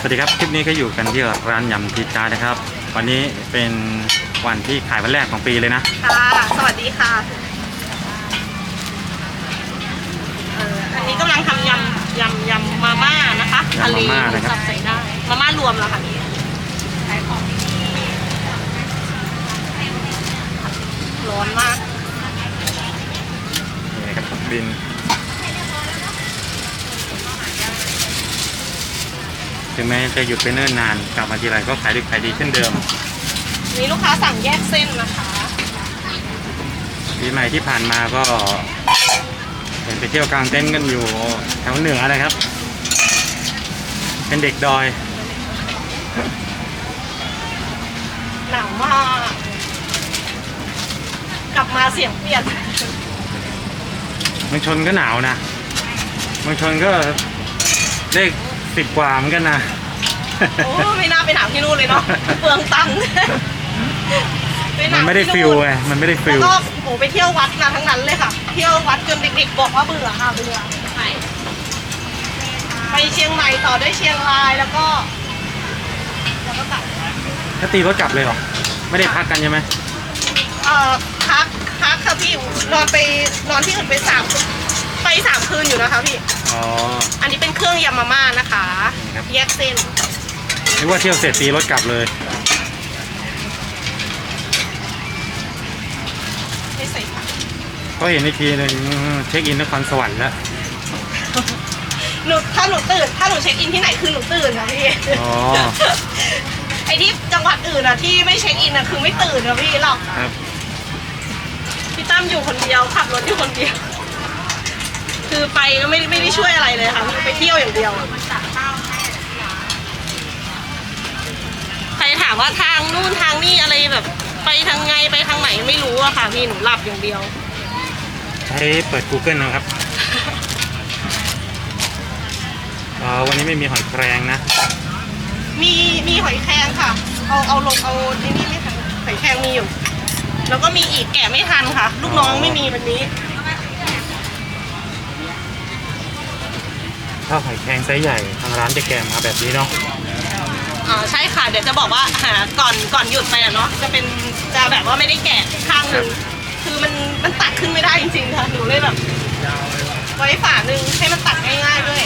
สวัสดีครับคลิปนี้ก็อยู่กันที่ร้านยำทิจานะครับ วันนี้เป็นวันที่ขายวันแรกของปีเลยนะค่ะ สวัสดีค่ะเอ่ออันนี้กำลังทำยำยำยำมาม่านะคะยำมาม่านะครับสับใส่ได้ มาม่ารวมแล้วค่ะพี่ร้อนมากนี่ครับบิน ถึงแม้จะหยุดไปเนิ่นนานกลับมาทีไรก็ขายดีขายดีเช่นเดิมนี่ลูกค้าสั่งแยกเส้นนะคะปีใหม่ที่ผ่านมาก็เห็นไปเที่ยวกลางเต็นท์กันอยู่แถวเหนือนะครับ เป็นเด็กดอย หนาวมาก กลับมาเสียงเปลี่ยน เมืองชนก็หนาวนะ เมืองชนก็เลข สิบกว่าเหมือนกันนะ โอ้ไม่น่าไปหนาวที่นู่นเลยเนาะเปลืองตังค์ปหมันนาวไม่ได้ที่ฟินู่ลนไง มันไม่ได้ฟิแล้วลก็โอ้ไปเที่ยววัดมาทั้งนั้นเลยค่ะ เที่ยววัดจนเด็กๆบอกว่าเบื่อค่ะเบื่อไปเชียงใหม่ต่อด้วยเชียงรายแล้วก็แล้วก็กลับถ้าตีรถกลับเลยเหรอ ไม่ได้พักกันใช่ไหมเอ่อพักพักค่ะพี่นอนไปนอนที่อื่นไปสาม ไปสามคืนอยู่นะคะพี่ อ๋อ อันนี้เป็นเครื่องยำมาม่านะคะนี่ครับ แยกเส้น นึกว่าเที่ยวเสร็จตีรถกลับเลย ไม่ใส่ผักก็เห็นอีกทีหนึงเช็คอินนครสวรรค์แล้ว หนูถ้าหนูตื่น ถ้าหนูเช็คอินที่ไหนคือหนูตื่นนะพี่ อ๋อ ไอ้ที่จังหวัดอื่นอะที่ไม่เช็คอินอะคือไม่ตื่นนะพี่หรอกครับ พี่ตั้มอยู่คนเดียวขับรถอยู่คนเดียว คือไปก็ไม่ไม่ได้ช่วยอะไรเลยค่ะไปเที่ยวอย่างเดียวใครถามว่าทางนู่นทางนี่อะไรแบบ ไปทางไงไปทางไหนไม่รู้อะค่ะพี่หนูหลับอย่างเดียว ใช้เปิด Google นะครับอ๋อวันนี้ไม่มีหอยแครงนะ มีมีหอยแครงค่ะ เอาเอาลงเอาในนี่ไม่ทันหอยแครงมีอยู่ แล้วก็มีอีกแกะไม่ทันค่ะ ลูกน้องไม่มีวันนี้ ถ้าหอยแครงไซส์ใหญ่ทางร้านจะแกะมาแบบนี้เนาะอ่าใช่ค่ะ เดี๋ยวจะบอกว่าหาก่อนก่อนหยุดไปอะเนาะจะเป็นจะแบบว่าไม่ได้แกะข้างหนึ่งคือมันมันตัดขึ้นไม่ได้จริงๆค่ะหนูเลยแบบไว้ฝาหนึ่งให้มันตัดง่ายๆด้วย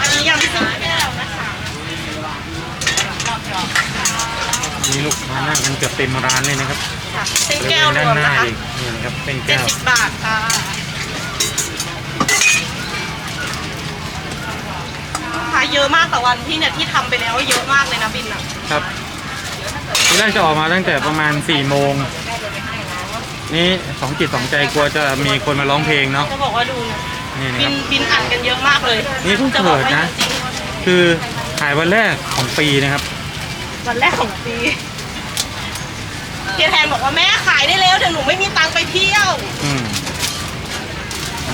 อันนี้ยำเส้นแก้วนะคะ มีลูกค้านั่งกันเกือบเต็มร้านเลยนะครับค่ะเส้นบริแก้เววณรด้านวมหน้านะคะอีกนี่นะครับเป็นเจ็แก้ดวสิบบาทค่ะลูกค้าเยอะมากต่อวันที่เนี่ยที่ทำไปแล้วเยอะมากเลยนะบินอะครับที่แรกจะออกมาตั้งแต่ประมาณ4ี่โมงนี่สองจิตสองใจกลัวจะมีคนมาร้องเพลงเนาะจะบอกว่าดูนะนี่นะบิคนรับบินอัดกันเยอะมากเลยนี่เพิ่งจะบอกเปิดว่านะ จริงคือขายวันแรกของปีนะครับๆ วันแรกของปีเฮียแทนบอกว่าแม่ขายได้แล้วเดี๋ยวหนูไม่มีตังค์ไปเที่ยวอืม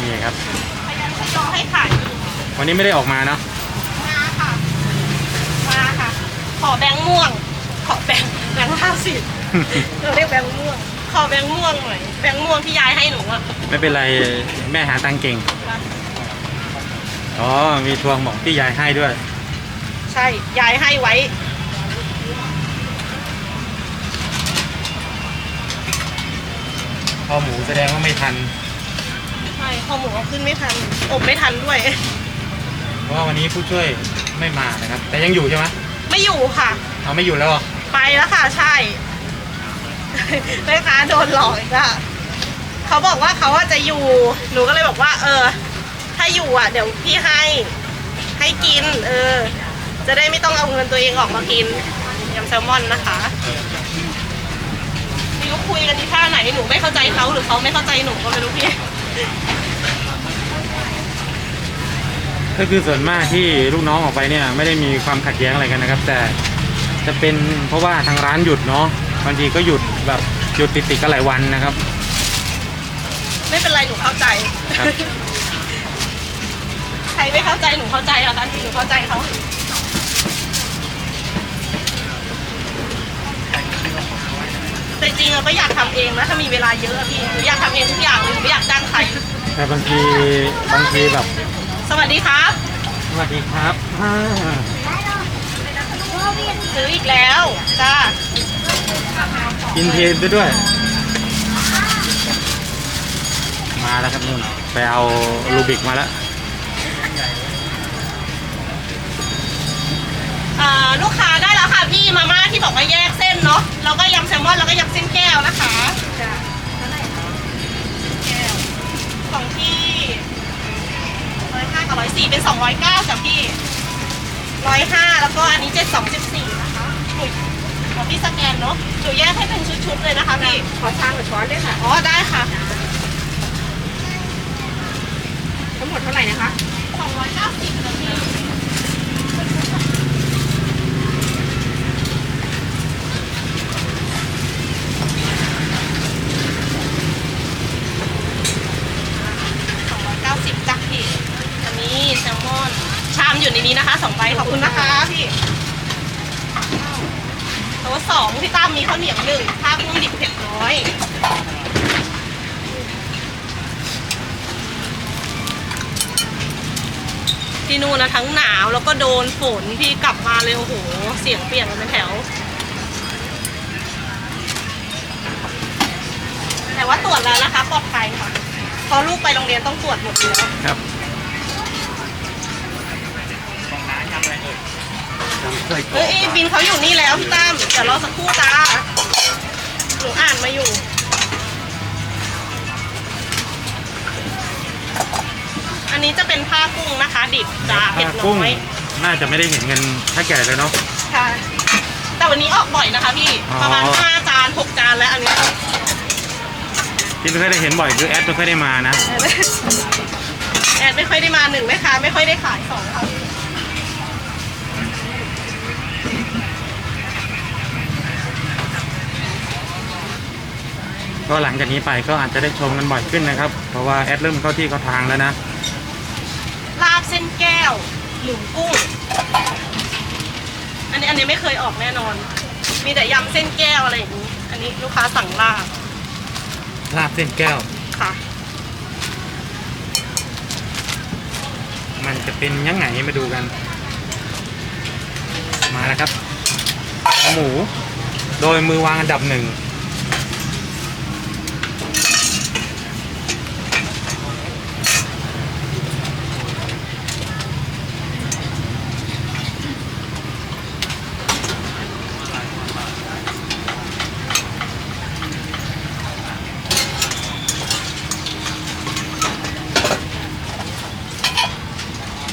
นี่ครับ พยายามทยอยให้ขายวันนี้ไม่ได้ออกมาเนาะมาค่ะ มาค่ะ ขอแบงค์ม่วง ขอแบงค์แบงค์ห้าสิบเราเรียกแบงค์ม่วง ขอแบงค์ม่วงหน่อย แบงค์ม่วงที่ยายให้หนูอะไม่เป็นไรแม่หาตังค์เก่ง อ๋อ มีทวงบอกที่ยายให้ด้วย ใช่ ยายให้ไว้ พอหมูแสดงว่าไม่ทัน ใช่ข้อหมูเอาขึ้นไม่ทัน อบไม่ทันด้วย เพราะว่าวันนี้ผู้ช่วยไม่มานะครับ แต่ยังอยู่ใช่ไหมไม่อยู่ค่ะ เอาไม่อยู่แล้วเหรอไปแล้วค่ะ ใช่ แม่ค้าโดนหลอกอีกอะเขาบอกว่าเขาอะจะอยู่ หนูก็เลยบอกว่า เออ ถ้าอยู่อะ เดี๋ยวพี่ให้ ให้กิน เออ จะได้ไม่ต้องเอาเงินตัวเองออกมากินยำแซลมอนนะคะไม่รู้คุยกันที่ท่าไหนหนูไม่เข้าใจเขาหรือเขาไม่เข้าใจหนูก็ไม่รู้พี่ก็คือส่วนมากที่ลูกน้องออกไปเนี่ยไม่ได้มีความขัดแย้งอะไรกันนะครับ แต่จะเป็นเพราะว่าทางร้านหยุดเนาะบางทีก็หยุดแบบหยุดติดๆกันหลายวันนะครับ ไม่เป็นไรหนูเข้าใจ ครับ ใครไม่เข้าใจหนูเข้าใจอะคะหนูเข้าใจเขา แต่จริงๆเราก็อยากทำเองนะถ้ามีเวลาเยอะอะพี่หนูอยากทำเองทุกอย่างเลยหนูไม่อยากจ้างใครแต่บางทีบางทีแบบสวัสดีครับ สวัสดีครับอ่าซื้ออีกแล้วจ้ากินเทนซะด้วย มาแล้วครับนุ่นไปเอารูบิกมาแล้ว อ่าลูกค้าได้แล้วค่ะพี่มาม่าที่บอกว่าแยกเส้นเนาะแล้วก็ยำแซลมอนแล้วก็ยำเส้นแก้วนะคะจ้าเท่าไหร่คะแก้วของพี่ร้อยห้ากับร้อยสี่เป็นสองร้อยเก้าจ้ะพี่ร้อยห้าแล้วก็อันนี้เจ็ดสองสิบสี่นะคะอุ๊ยของพี่สแกนเนาะหนูแยกให้เป็นชุดๆเลยนะคะพี่ ขอชามหรือช้อนด้วยค่ะ อ๋อได้ค่ะทั้งหมดเท่าไหร่นะคะสองร้อยเก้าสิบจ้ะพี่สองร้อยเก้าสิบจ้ะพี่ อันนี้แซลมอน ชาอยู่ในนี้นะคะสองใบขอบคุณนะคะพี่โต๊ะสองพี่ตั้มมีข้าวเหนียวหนึ่งข้าวกุ้งดิบเผ็ดน้อยที่นู่นนะทั้งหนาวแล้วก็โดนฝนพี่กลับมาเลยโอ้โหเสียงเปลี่ยนกันเป็นแถว แต่ว่าตรวจแล้วนะคะปลอดภัยค่ะเพอลูกไปโรงเรียนต้องตรวจหมดแล้วครับ เคยกเฮ้ยบินเขาอยู่นี่แล้วพี่ตั้มเดี๋ยวรอสักครู่จ้าหนูอ่านมาอยู่อันนี้จะเป็นผ้ากุ้งนะคะ ดิบจ้าเผ็ดกุ้งน้อยน่าจะไม่ได้เห็นกันถ้าแก่เลยเนาะค่ะแต่วันนี้ออกบ่อยนะคะพี่อ๋อประมาณห้าจานหกจานแล้วอันเนี้ยที่ไม่ค่อยได้เห็นบ่อยคือแอดไม่ค่อยได้มานะ แอดไม่ค่อยได้มาหนึ่งแม่ค้าไม่ค่อยได้ขายสองค่ะ ก็หลังจากนี้ไปก็อาจจะได้ชมกันบ่อยขึ้นนะครับ เพราะว่าแอดเริ่มเข้าที่เข้าทางแล้วนะ ลาบเส้นแก้วหมูกุ้ง อันนี้อันนี้ไม่เคยออกแน่นอน มีแต่ยำเส้นแก้วอะไรอย่างนี้ อันนี้ลูกค้าสั่งลาบลาบเส้นแก้ว ค่ะ มันจะเป็นยังไงมาดูกัน มาแล้วครับหัวหมู โดยมือวางอันดับหนึ่ง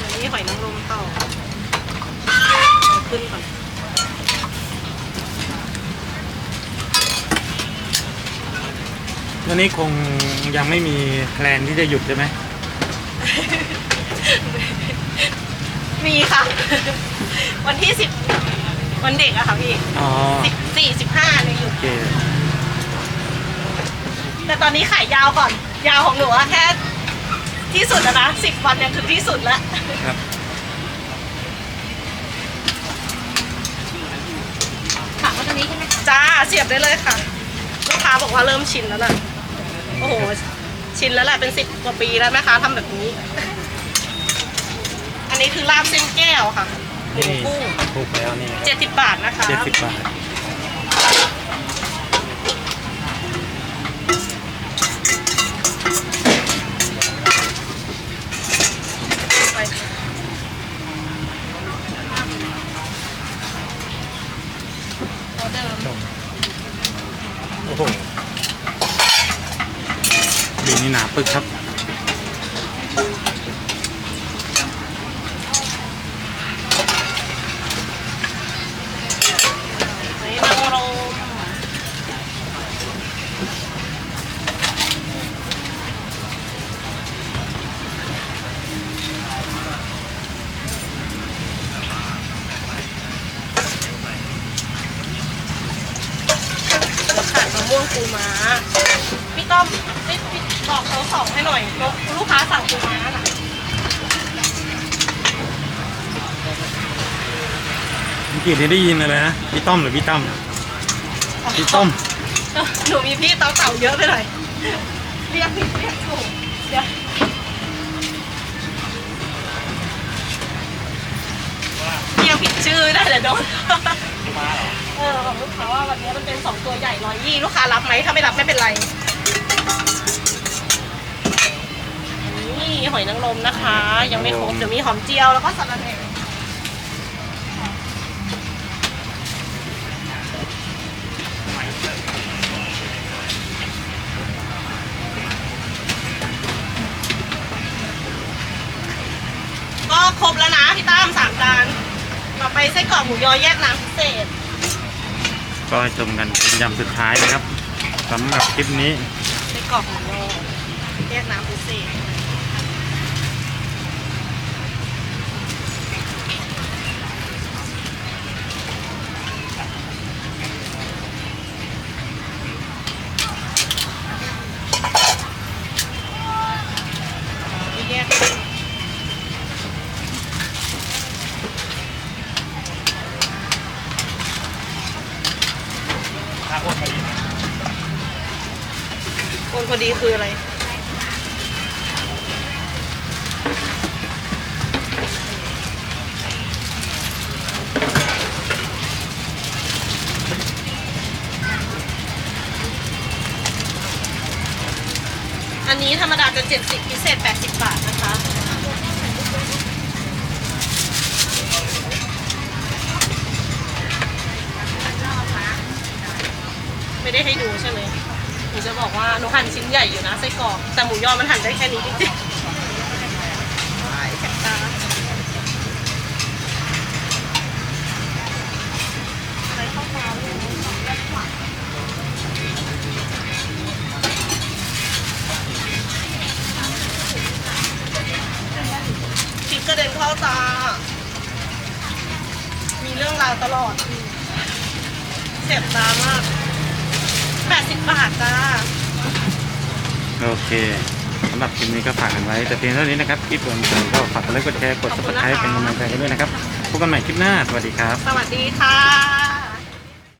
เดี๋ยวนี้หอยนางรมต่อ เอาขึ้นก่อนวันนี้คงยังไม่มีแพลนที่จะหยุดใช่ไหม มีค่ะ วันที่สิบวันเด็กอะค่ะพี่อ๋อสิบสี่สิบห้าเนี่ยอยู่โอเคแต่ตอนนี้ขายยาวก่อน ยาวของหนูอะแค่ที่สุดแล้วนะสิบวันเนี่ยคือที่สุดแล้ว ครับ ถามว่าตรงนี้ใช่ไหมคะจ้าเสียบได้เลยค่ะลูกค้าบอกว่าเริ่มชินแล้วล่ะโอ้โหชินแล้วแหละเป็นสิบกว่าปีแล้วแม่ค้าทำแบบนี้ อันนี้คือลาบเส้นแก้วค่ะหมูนี่กุ้งถูกแล้วนี่เจ็ดสิบบาทนะคะ เจ็ดสิบบาท บีนี่หนาปึกครับมเดี๋ยวขาดมะม่วงปูม้าพี่ต้อมพี่พี่ บอกเขาสองให้หน่อยลูกค้าสั่งปูม้าน่ะเมื่อกี้นี้ได้ยินอะไรนะพี่ต้อมหรือพี่ตั้มพี่ต้อมเออหนูมีพี่เต่าเต่าๆเยอะไปหน่อยเรียกผิดเรียกถูกเดี๋ยวเรียกผิดชื่อได้แต่โดนเออบอกลูกค้าว่าวันนี้มันเป็นสองตัวใหญ่ร้อยยี่ลูกค้ารับไหมถ้าไม่รับไม่เป็นไร นี่หอยนางรมนะคะ ยังไม่ครบเดี๋ยวมีหอมเจียวแล้วก็สะระแหน่ก็ครบแล้วนะพี่ตั้มสามจานต่อไปไส้กรอกหมูยอแยกน้ำพิเศษ ก็ชมกันเป็นยำสุดท้ายนะครับสำหรับคลิปนี้ไส้กรอกหมูยอแยกน้ำพิเศษ แยก คนพอดีคืออะไรอันนี้ธรรมดาจะ70พิเศษ 80 บาทนะคะ ไม่ได้ให้ดูใช่ไหม นูจะบอกว่าหนูหั่นชิ้นใหญ่อยู่นะไส้กรอกแต่หมูยอมันหั่นได้แค่นี้จริงๆพริกกระเด็นเข้าตา มีเรื่องราวตลอดเสียบตามาก 80บาทจ้า โอเคสำหรับคลิปนี้ก็ฝากกันไว้ แต่เพียงเท่านี้นะครับคลิปผมก็ฝากกดไลค์กดแชร์กด ขอบคุณ subscribe นะคะ เป็นกำลังใจกันด้วยนะครับพบกันใหม่คลิปหน้า สวัสดีครับ สวัสดีค่ะ